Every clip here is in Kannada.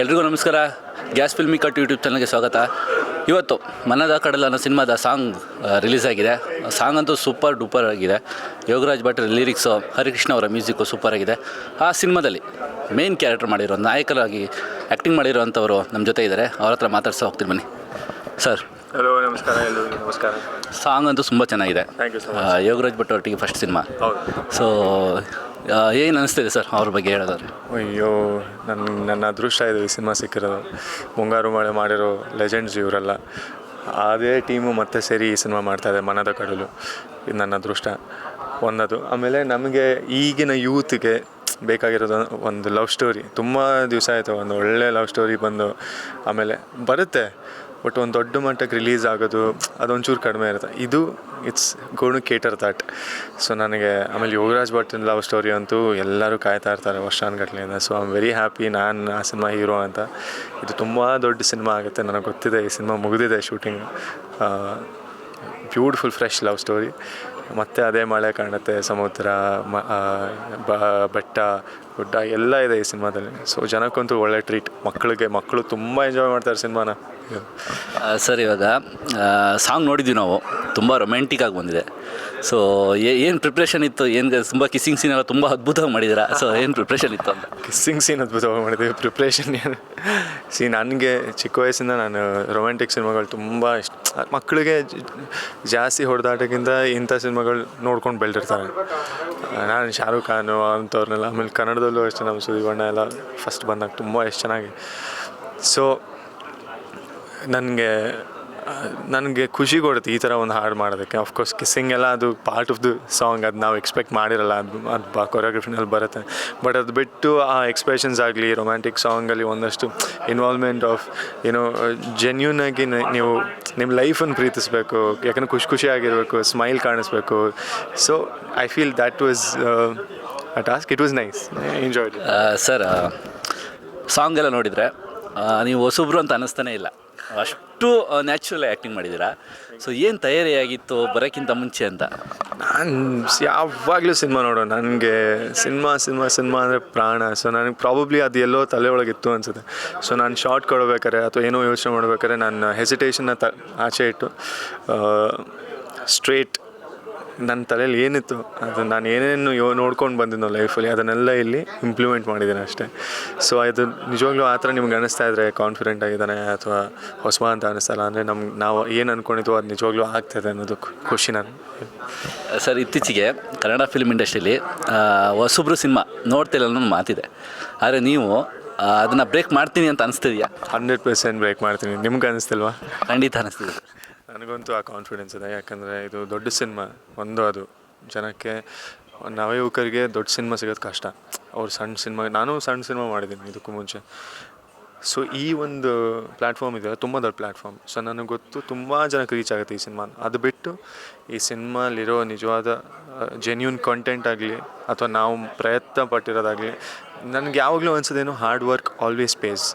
ಎಲ್ರಿಗೂ ನಮಸ್ಕಾರ. ಗ್ಯಾಸ್ ಫಿಲ್ಮಿ ಕಟ್ ಯೂಟ್ಯೂಬ್ ಚಾನಲ್ಗೆ ಸ್ವಾಗತ. ಇವತ್ತು ಮನದ ಕಡಲ ಅನ್ನೋ ಸಿನಿಮಾದ ಸಾಂಗ್ ರಿಲೀಸ್ ಆಗಿದೆ. ಸಾಂಗ್ ಅಂತೂ ಸೂಪರ್ ಡೂಪರ್ ಆಗಿದೆ. ಯೋಗರಾಜ್ ಭಟ್ ಲಿರಿಕ್ಸು ಹರಿಕೃಷ್ಣ ಅವರ ಮ್ಯೂಸಿಕ್ಕು ಸೂಪರ್ ಆಗಿದೆ. ಆ ಸಿನಿಮಾದಲ್ಲಿ ಮೇನ್ ಕ್ಯಾರೆಕ್ಟರ್ ಮಾಡಿರೋ ನಾಯಕರಾಗಿ ಆ್ಯಕ್ಟಿಂಗ್ ಮಾಡಿರೋವಂಥವರು ನಮ್ಮ ಜೊತೆ ಇದ್ದಾರೆ. ಅವ್ರ ಹತ್ರ ಮಾತಾಡ್ಸೋ ಹೋಗ್ತೀನಿ ಬನ್ನಿ. ಸರ್. ಹಲೋ ನಮಸ್ಕಾರ. ಎಲ್ಲರಿಗೂ ನಮಸ್ಕಾರ. ಸಾಂಗ್ ಅಂತೂ ತುಂಬ ಚೆನ್ನಾಗಿದೆ. ಯೋಗರಾಜ್ ಭಟ್ ಒಟ್ಟಿಗೆ ಫಸ್ಟ್ ಸಿನಿಮಾ. ಸೊ ಏನು ಅನಿಸ್ತಿದೆ ಸರ್ ಅವ್ರ ಬಗ್ಗೆ ಹೇಳೋದಾದ್ರೆ? ಅಯ್ಯೋ ನನ್ನ ನನ್ನ ಅದೃಷ್ಟ ಇದೆ ಈ ಸಿನಿಮಾ ಸಿಕ್ಕಿರೋದು. ಮುಂಗಾರು ಮಳೆ ಮಾಡಿರೋ ಲೆಜೆಂಡ್ಸ್ ಇವರೆಲ್ಲ. ಅದೇ ಟೀಮು ಮತ್ತೆ ಸೇರಿ ಈ ಸಿನಿಮಾ ಮಾಡ್ತಾಯಿದೆ ಮನದ ಕಡಲು. ಇದು ನನ್ನ ಅದೃಷ್ಟ. ಒಂದದು. ಆಮೇಲೆ ನಮಗೆ ಈಗಿನ ಯೂತ್ಗೆ ಬೇಕಾಗಿರೋದು ಒಂದು ಲವ್ ಸ್ಟೋರಿ ತುಂಬ ದಿವಸ ಆಯಿತು, ಒಂದು ಒಳ್ಳೆ ಲವ್ ಸ್ಟೋರಿ ಬಂದು ಆಮೇಲೆ ಬರುತ್ತೆ. ಬಟ್ ಒಂದು ದೊಡ್ಡ ಮಟ್ಟಕ್ಕೆ ರಿಲೀಸ್ ಆಗೋದು ಅದೊಂಚೂರು ಕಡಿಮೆ ಇರುತ್ತೆ. ಇದು it's gonna cater that so ನನಗೆ ಆಮೇಲೆ ಯೋಗರಾಜ್ ಭಟ್ ಲವ್ ಸ್ಟೋರಿ ಅಂತೂ ಎಲ್ಲರೂ ಕಾಯ್ತಾ ಇರ್ತಾರೆ ವರ್ಷಾನುಗಟ್ಲೆಯಿಂದ so I am very happy ನಾನು ಆ ಸಿನಿಮಾ ಹೀರೋ ಅಂತ. ಇದು ತುಂಬ ದೊಡ್ಡ ಸಿನಿಮಾ ಆಗುತ್ತೆ. ನನಗೆ ಗೊತ್ತಿದೆ ಈ ಸಿನಿಮಾ ಮುಗಿದಿದೆ shooting beautiful fresh love story ಮತ್ತೆ ಅದೇ ಮಳೆ ಕಾಣುತ್ತೆ ಸಮುದ್ರ ಮ ಬೆಟ್ಟ ಗುಡ್ಡ ಎಲ್ಲ ಇದೆ ಈ ಸಿನಿಮಾದಲ್ಲಿ. ಸೊ ಜನಕ್ಕಂತೂ ಒಳ್ಳೆ ಟ್ರೀಟ್ ಮಕ್ಕಳಿಗೆ ಮಕ್ಕಳು ತುಂಬ ಎಂಜಾಯ್ ಮಾಡ್ತಾರೆ ಸಿನಿಮಾನ. ಸರ್ ಇವಾಗ ಸಾಂಗ್ ನೋಡಿದ್ವಿ ನಾವು. ತುಂಬ ರೊಮ್ಯಾಂಟಿಕ್ ಆಗಿ ಬಂದಿದೆ. ಸೊ ಏನು ಪ್ರಿಪ್ರೇಷನ್ ಇತ್ತು? ಏನು ತುಂಬ ಕಿಸ್ಸಿಂಗ್ ಸೀನ್ ಎಲ್ಲ ತುಂಬ ಅದ್ಭುತವಾಗಿ ಮಾಡಿದ್ದೀರಾ? ಸೊ ಏನು ಪ್ರಿಪ್ರೇಷನ್ ಇತ್ತು ಅಂತ? ಕಿಸ್ಸಿಂಗ್ ಸೀನ್ ಅದ್ಭುತವಾಗಿ ಮಾಡಿದ್ದೀವಿ. ಪ್ರಿಪ್ರೇಷನ್ ಏನು? ಸಿ ನನಗೆ ಚಿಕ್ಕ ವಯಸ್ಸಿಂದ ನಾನು ರೊಮ್ಯಾಂಟಿಕ್ ಸಿನಿಮಾಗಳು ತುಂಬ ಇಷ್ಟ. ಮಕ್ಕಳಿಗೆ ಜಾಸ್ತಿ ಹೊಡೆದಾಟಕ್ಕಿಂತ ಇಂಥ ಸಿನಿಮಾಗಳು ನೋಡ್ಕೊಂಡು ಬೆಳೆದಿರ್ತಾರೆ. ನಾನು ಶಾರುಖ್ ಖಾನು ಅಂಥವ್ರನ್ನೆಲ್ಲ, ಆಮೇಲೆ ಕನ್ನಡದಲ್ಲೂ ಅಷ್ಟೇ ನಮ್ಮ ಸುದೀವಣ್ಣ ಎಲ್ಲ ಫಸ್ಟ್ ಬಂದಾಗ ತುಂಬ ಎಷ್ಟು ಚೆನ್ನಾಗಿ. ಸೊ ನನಗೆ ನನಗೆ ಖುಷಿ ಕೊಡುತ್ತೆ ಈ ಥರ ಒಂದು ಹಾಡು ಮಾಡೋದಕ್ಕೆ. ಆಫ್ಕೋರ್ಸ್ ಕಿಸ್ಸಿಂಗ್ ಎಲ್ಲ ಅದು ಪಾರ್ಟ್ ಆಫ್ ದ ಸಾಂಗ್ ಅದು ನಾವು ಎಕ್ಸ್ಪೆಕ್ಟ್ ಮಾಡಿರಲ್ಲ, ಅದು ಅದು ಕೊರಿಯೋಗ್ರಫಿನಲ್ಲಿ ಬರುತ್ತೆ. ಬಟ್ ಅದು ಬಿಟ್ಟು ಆ ಎಕ್ಸ್ಪ್ರೆಷನ್ಸ್ ಆಗಲಿ ರೊಮ್ಯಾಂಟಿಕ್ ಸಾಂಗಲ್ಲಿ ಒಂದಷ್ಟು ಇನ್ವಾಲ್ವ್ಮೆಂಟ್ ಆಫ್ ಏನೋ ಜೆನ್ಯೂನ್ ಆಗಿ ನ- ನೀವು ನಿಮ್ಮ ಲೈಫನ್ನು ಪ್ರೀತಿಸಬೇಕು, ಯಾಕಂದ್ರೆ ಖುಷಿ ಖುಷಿಯಾಗಿರಬೇಕು smile ಕಾಣಿಸ್ಬೇಕು. So I feel that was a task it was nice enjoyed sir song ಎಲ್ಲ ನೋಡಿದರೆ ನೀವು ಹೊಸಬ್ರು ಅಂತ ಅನ್ನಿಸ್ತಾನೆ ಇಲ್ಲ. ಅಷ್ಟು ನ್ಯಾಚುರಲ್ ಆ್ಯಕ್ಟಿಂಗ್ ಮಾಡಿದ್ದೀರಾ? ಸೊ ಏನು ತಯಾರಿಯಾಗಿತ್ತು ಬರೋಕ್ಕಿಂತ ಮುಂಚೆ ಅಂತ? ನಾನು ಯಾವಾಗಲೂ ಸಿನಿಮಾ ನೋಡೋ, ನನಗೆ ಸಿನಿಮಾ ಸಿನಿಮಾ ಸಿನಿಮಾ ಅಂದರೆ ಪ್ರಾಣ. ಸೊ ನನಗೆ ಪ್ರಾಬಬ್ಲಿ ಅದು ಎಲ್ಲೋ ತಲೆ ಒಳಗಿತ್ತು ಅನಿಸುತ್ತೆ. ಸೊ ನಾನು ಶಾರ್ಟ್ ಕೊಡಬೇಕಾರೆ ಅಥವಾ ಏನೋ ಯೋಚನೆ ಮಾಡ್ಬೇಕಾದ್ರೆ ನಾನು ಹೆಸಿಟೇಷನ್ನ ತ, ಆಚೆ ಇಟ್ಟು ಸ್ಟ್ರೇಟ್ ನನ್ನ ತಲೆಯಲ್ಲಿ ಏನಿತ್ತು ಅದು ನಾನು ಏನೇನು ಯೋ ನೋಡ್ಕೊಂಡು ಬಂದಿದ್ದೋ ಲೈಫಲ್ಲಿ ಅದನ್ನೆಲ್ಲ ಇಲ್ಲಿ ಇಂಪ್ಲಿಮೆಂಟ್ ಮಾಡಿದ್ದೀನಿ ಅಷ್ಟೇ. ಸೊ ಅದು ನಿಜವಾಗ್ಲೂ ಆ ಥರ ನಿಮ್ಗೆ ಅನಿಸ್ತಾ ಇದ್ರೆ ಕಾನ್ಫಿಡೆಂಟ್ ಆಗಿದ್ದಾನೆ ಅಥವಾ ಹೊಸಬ ಅಂತ ಅನ್ನಿಸ್ತಲ್ಲ ಅಂದರೆ ನಮ್ಗೆ ನಾವು ಏನು ಅಂದ್ಕೊಂಡಿದ್ವೋ ಅದು ನಿಜವಾಗ್ಲೂ ಆಗ್ತದೆ ಅನ್ನೋದು ಖುಷಿ ನಾನು. ಸರ್ ಇತ್ತೀಚೆಗೆ ಕನ್ನಡ ಫಿಲ್ಮ್ ಇಂಡಸ್ಟ್ರಿಲಿ ಹೊಸಬ್ರು ಸಿನಿಮಾ ನೋಡ್ತಿಲ್ಲ ಅನ್ನೋ ಮಾತಿದೆ. ಆದರೆ ನೀವು ಅದನ್ನು ಬ್ರೇಕ್ ಮಾಡ್ತೀನಿ ಅಂತ ಅನಿಸ್ತಿದೆಯಾ? ಹಂಡ್ರೆಡ್ ಪರ್ಸೆಂಟ್ ಬ್ರೇಕ್ ಮಾಡ್ತೀನಿ. ನಿಮ್ಗೆ ಅನಿಸ್ತಿಲ್ವಾ? ಖಂಡಿತ ಅನಿಸ್ತಿದೆ. ನನಗಂತೂ ಆ ಕಾನ್ಫಿಡೆನ್ಸ್ ಇದೆ. ಯಾಕಂದರೆ ಇದು ದೊಡ್ಡ ಸಿನಿಮಾ ಒಂದು ಅದು. ಜನಕ್ಕೆ, ನವಯುವಕರಿಗೆ ದೊಡ್ಡ ಸಿನಿಮಾ ಸಿಗೋದು ಕಷ್ಟ. ಅವ್ರು ಸಣ್ಣ ಸಿನಿಮಾ ನಾನು ಸಣ್ಣ ಸಿನಿಮಾ ಮಾಡಿದ್ದೀನಿ ಇದಕ್ಕೂ ಮುಂಚೆ. ಸೊ ಈ ಒಂದು ಪ್ಲ್ಯಾಟ್ಫಾರ್ಮ್ ಇದೆ. ತುಂಬ ದೊಡ್ಡ ಪ್ಲ್ಯಾಟ್ಫಾರ್ಮ್ ಸೊ ನನಗೆ ಗೊತ್ತು ತುಂಬ ಜನಕ್ಕೆ ರೀಚ್ ಆಗುತ್ತೆ ಈ ಸಿನಿಮಾ ಅದು ಬಿಟ್ಟು ಈ ಸಿನಿಮಾಲಿರೋ ನಿಜವಾದ ಜೆನ್ಯೂನ್ ಕಂಟೆಂಟ್ ಆಗಲಿ, ಅಥವಾ ನಾವು ಪ್ರಯತ್ನ ಪಟ್ಟಿರೋದಾಗಲಿ, ನನಗೆ ಯಾವಾಗಲೂ ಅನ್ಸೋದೇನು hard work always pays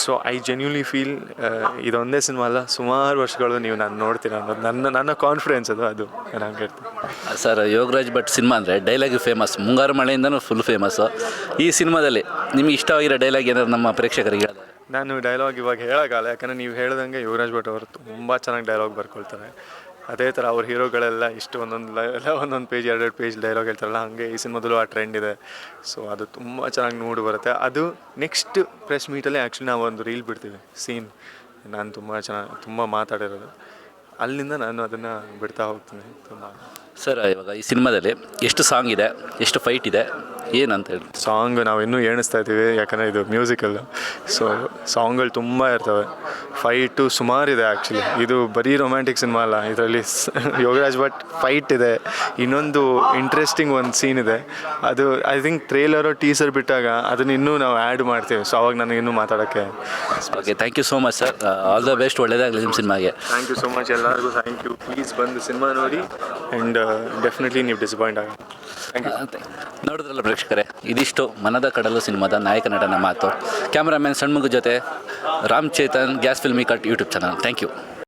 so I genuinely feel ಇದೊಂದೇ ಸಿನಿಮಾ ಅಲ್ಲ ಸುಮಾರು ವರ್ಷಗಳು ನೀವು ನಾನು ನೋಡ್ತೀನಿ ಅನ್ನೋದು ನನ್ನ ನನ್ನ ಕಾನ್ಫಿಡೆನ್ಸ್ ಅದು ಅದು. ನಾನು ಹೇಳ್ತೀನಿ ಸರ್ ಯೋಗರಾಜ್ ಭಟ್ ಸಿನಿಮಾ ಅಂದರೆ ಡೈಲಾಗ್ ಫೇಮಸ್ ಮುಂಗಾರು ಮಳೆಯಿಂದನೂ ಫುಲ್ ಫೇಮಸ್ಸು ಈ ಸಿನಿಮಾದಲ್ಲಿ ನಿಮಗೆ ಇಷ್ಟವಾಗಿರೋ ಡೈಲಾಗ್ ಏನಾದ್ರು ನಮ್ಮ ಪ್ರೇಕ್ಷಕರಿಗೆ ನಾನು ಡೈಲಾಗ್ ಇವಾಗ ಹೇಳೋಕ್ಕಾಗಲ್ಲ ಯಾಕಂದರೆ ನೀವು ಹೇಳ್ದಂಗೆ ಯುವರಾಜ್ ಭಟ್ ಅವರು ತುಂಬ ಚೆನ್ನಾಗಿ ಡೈಲಾಗ್ ಬರ್ಕೊಳ್ತಾರೆ. ಅದೇ ಥರ ಅವ್ರ ಹೀರೋಗಳೆಲ್ಲ ಇಷ್ಟು ಒಂದೊಂದು ಎಲ್ಲ ಒಂದೊಂದು ಪೇಜ್ ಎರಡೆರಡು ಪೇಜ್ ಡೈಲಾಗ್ ಹೇಳ್ತಾರಲ್ಲ, ಹಾಗೆ ಈ ಸಿನಿಮಾದಲ್ಲೂ ಆ ಟ್ರೆಂಡ್ ಇದೆ. ಸೊ ಅದು ತುಂಬ ಚೆನ್ನಾಗಿ ನೋಡಿ ಬರುತ್ತೆ. ಅದು ನೆಕ್ಸ್ಟ್ ಪ್ರೆಸ್ ಮೀಟಲ್ಲಿ ಆ್ಯಕ್ಚುಲಿ ನಾವು ಒಂದು ರೀಲ್ ಬಿಡ್ತೀವಿ ಸೀನ್ ನಾನು ತುಂಬ ಚೆನ್ನಾಗಿ ತುಂಬ ಮಾತಾಡಿರೋದು. ಅಲ್ಲಿಂದ ನಾನು ಅದನ್ನು ಬಿಡ್ತಾ ಹೋಗ್ತೀನಿ. ತುಂಬ. ಸರ್, ಇವಾಗ ಈ ಸಿನಿಮಾದಲ್ಲಿ ಎಷ್ಟು ಸಾಂಗ್ ಇದೆ, ಎಷ್ಟು ಫೈಟ್ ಇದೆ ಏನಂತ ಹೇಳಿ. ಸಾಂಗ್ ನಾವು ಇನ್ನೂ ಎಣಿಸ್ತಾ ಇದ್ದೀವಿ ಯಾಕಂದರೆ ಇದು ಮ್ಯೂಸಿಕಲ್. ಸೊ ಸಾಂಗ್ಗಳು ತುಂಬ ಇರ್ತವೆ. ಫೈಟು ಸುಮಾರಿದೆ ಆ್ಯಕ್ಚುಲಿ ಇದು ಬರೀ ರೊಮ್ಯಾಂಟಿಕ್ ಸಿನಿಮಾ ಅಲ್ಲ ಇದರಲ್ಲಿ ಯೋಗರಾಜ್ ಭಟ್ ಫೈಟ್ ಇದೆ. ಇನ್ನೊಂದು ಇಂಟ್ರೆಸ್ಟಿಂಗ್ ಒಂದು ಸೀನ್ ಇದೆ. ಅದು ಐ ಥಿಂಕ್ ಟ್ರೇಲರು ಟೀಸರ್ ಬಿಟ್ಟಾಗ ಅದನ್ನ ಇನ್ನೂ ನಾವು ಆ್ಯಡ್ ಮಾಡ್ತೀವಿ. ಸೊ ಅವಾಗ ನನಗೆ ಇನ್ನೂ ಮಾತಾಡೋಕ್ಕೆ okay thank you so much sir all the best ಒಳ್ಳೆಯದಾಗಲಿ ನಿಮ್ಮ ಸಿನಿಮಾಗೆ ಥ್ಯಾಂಕ್ ಯು ಸೊ ಮಚ್ ಎಲ್ಲರಿಗೂ. ಥ್ಯಾಂಕ್ ಯು ಪ್ಲೀಸ್ ಬಂದು ಸಿನಿಮಾ ನೋಡಿ. ಆ್ಯಂಡ್ ಡೆಫಿನೆಟ್ಲಿ ನೀವು ಡಿಸಪಾಯಿಂಟ್ ಆಗ ನೋಡಿದ್ರಲ್ಲ ಪ್ರೇಕ್ಷಕರೇ, ಇದಿಷ್ಟು ಮನದ ಕಡಲು ಸಿನಿಮಾದ ನಾಯಕ ನಟನ ಮಾತು. ಕ್ಯಾಮ್ರಾಮ್ಯಾನ್ ಸಣ್ಮಗು ಜೊತೆ Ram Chetan, gas filmy cut YouTube channel. Thank you.